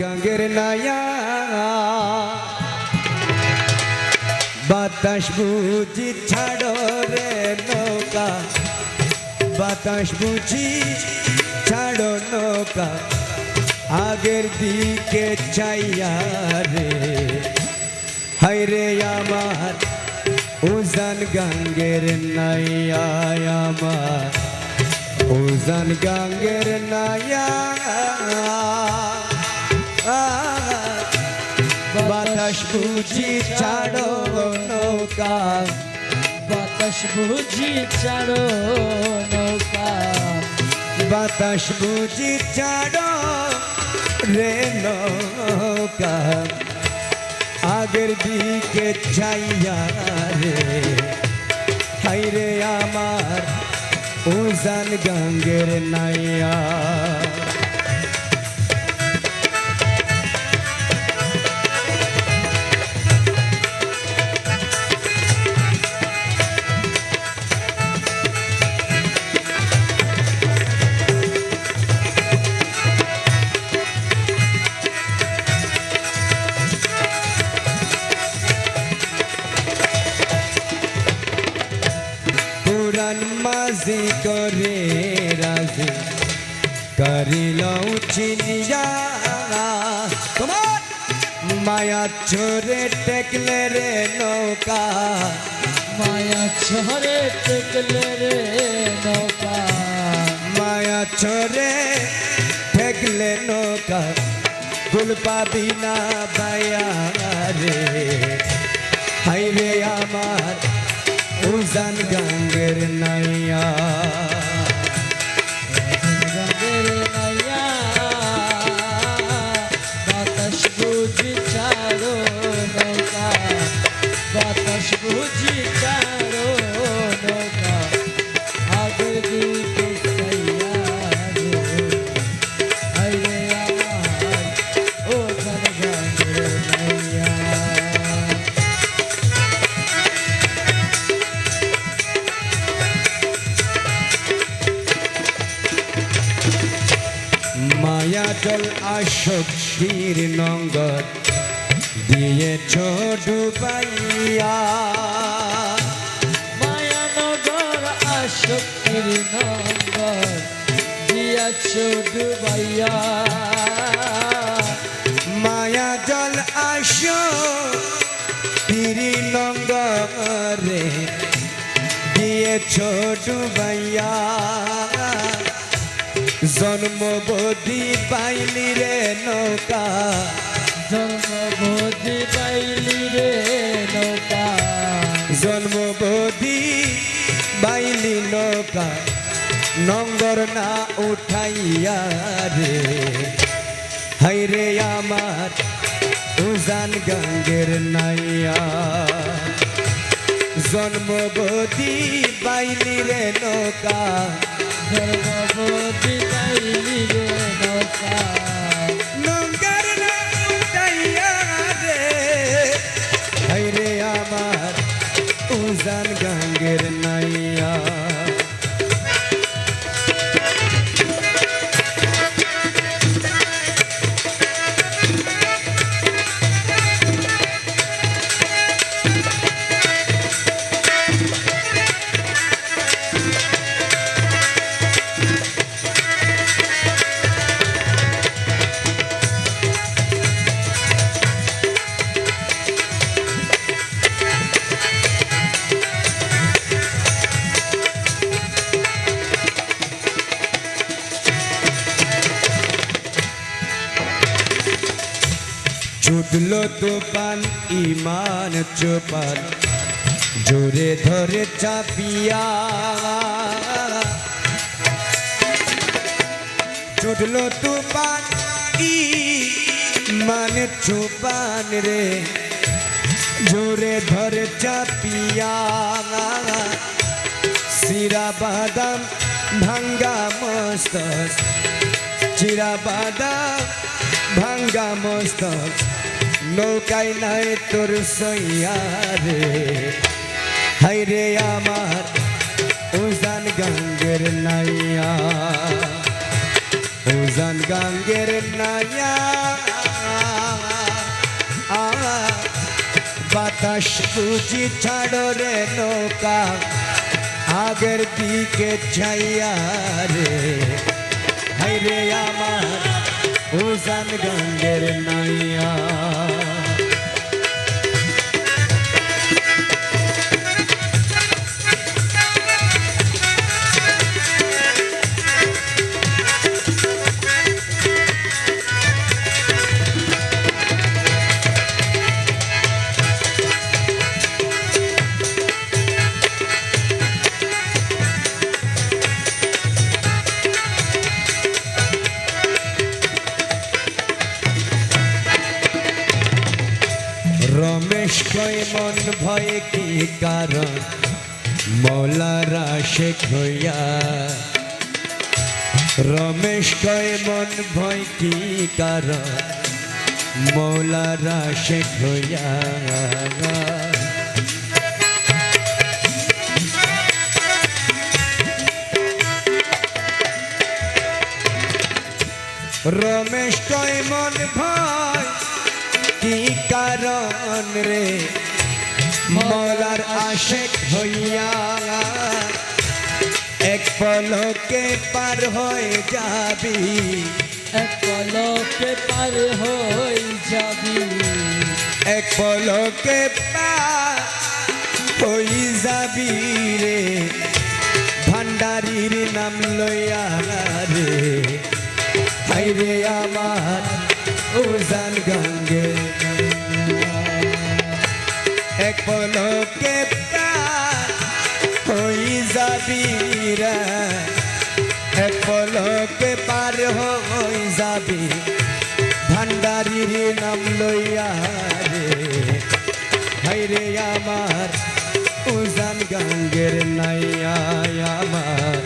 গাঙ্গের নায়া। বাতাস বুঝি ছাড়ো রে নৌকা। বাতাস বুঝি ছাড়ো নৌকা। আগের দিকে চাইয়া রে। হাই রে আমার উজান গাঙ্গের নাইয়া আমার উজান গাঙ্গের নাইয়া বাতাস বুঝি, ছাড়ো নৌকা। বাতাস বুঝি চারো নৌকা। বাতাস বুঝি, ছাড়ো রে নৌকা। আগের দিকে চাইয়া রে। হাই রে আমার, উজান গাঙ্গের নাইয়া। করে রাজি। করিল চিনিয়া। তোমার মায়া চোরে টেকলে রে নৌকা। মায়া ছড়ে টেকলে রে নৌকা। মায়া চোরে ঠেকলে নৌকা। কুল পাবি না বায়া রে। হাই রে আমার উজান গাঙ্গের নাইয়া। মায়া জল আসক্তির নঙ্গর দিয়ে ছোট পাইয়া। আসক্তির নগর দিয়াছ ডুবাইয়া মায়া জল আস তিরি নঙ্গরে দিয়ে ছোট পাইয়া। জন্মবধি পাইলি রে নৌকা। জন্মবোধি পাইলি রে নৌকা। জন্মবধি বাইলি নৌকা। নঙ্গর না উঠাইয়া রে। হাই রে আমার উজান গঙ্গের নাইয়া। জন্মবধি বাইলি রে নৌকা। জন্মবোধি পাইলি ছুটলো তোপান ইমান চোপান জোরে ধরে চাপিয়া ছুটলো তোপান ইমান চোপান রে জোরে ধরে চাপিয়া সিরা বাদাম ভাঙ্গা মস্তক চিরা বাদা ভাঙ্গা মস্তক, নৌকায় নাই তোর সইয়ারে হাইরে আমার উজান গঙ্গের নাইয়া, উজান গঙ্গের নাইয়া। বাতাস বুঝি ছাড়ো রে নৌকা, আগের দিকে যাইয়া রে। উজান রমেশ মন ভয়ে, কি কারণ? মৌলারা শেখ হইয়া। রমেশ কয়, মন ভয়, কি কারণ? মৌলারা শেখ হইয়া। রমেশ কয়, মন ভয় কি কারণ রে? মৌলার আশেক হইয়া এক পলকে পার হয়ে যাবি। এক পলকে পার হই যাবি। এক পলকে পার হই যাবি রে। ভান্ডারির নাম লইয়া রে। হাই রে আমার রে এক পলকে পার হই যাবি ভান্ডারির নাম লইয়া রে হাই রে আমার উজান গঙ্গের নাইয়া আমার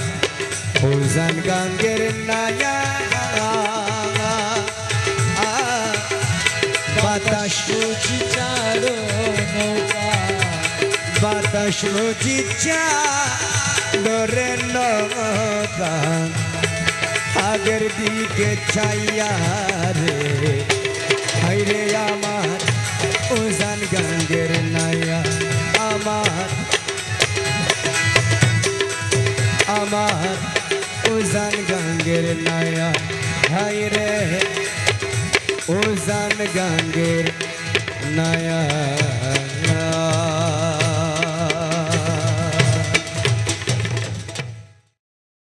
উজান গঙ্গের নাইয়া বাতাস বুঝি চারো নৌকা বাতাস মুজিচা ডরে নৌকা আগের দিকে চাইয়া রে। হাইরে আমার, উজান গঙ্গের নাইয়া আমার। আমার, উজান গঙ্গের নাইয়া। হাইরে, উজান গঙ্গের নায়া